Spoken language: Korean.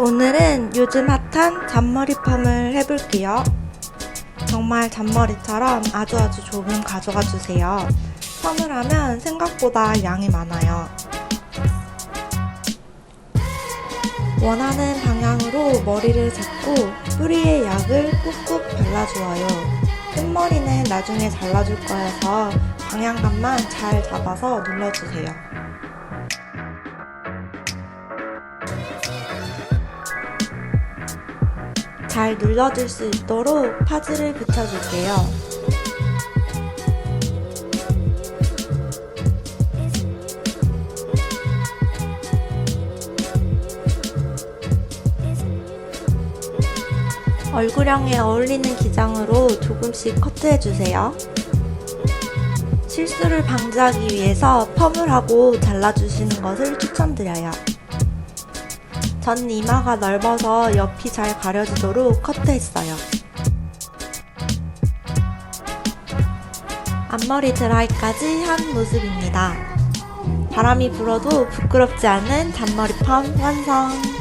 오늘은 요즘 핫한 잔머리 펌을 해볼게요. 정말 잔머리처럼 아주 아주 조금 가져가 주세요. 펌을 하면 생각보다 양이 많아요. 원하는 방향으로 머리를 잡고 뿌리에 약을 꾹꾹 발라주어요. 끝머리는 나중에 잘라줄 거여서 방향감만 잘 잡아서 눌러주세요. 잘 눌러줄 수 있도록 파즈를 붙여줄게요. 얼굴형에 어울리는 기장으로 조금씩 커트해주세요. 실수를 방지하기 위해서 펌을 하고 잘라주시는 것을 추천드려요. 전 이마가 넓어서 옆이 잘 가려지도록 커트했어요. 앞머리 드라이까지 한 모습입니다. 바람이 불어도 부끄럽지 않은 잔머리 펌 완성!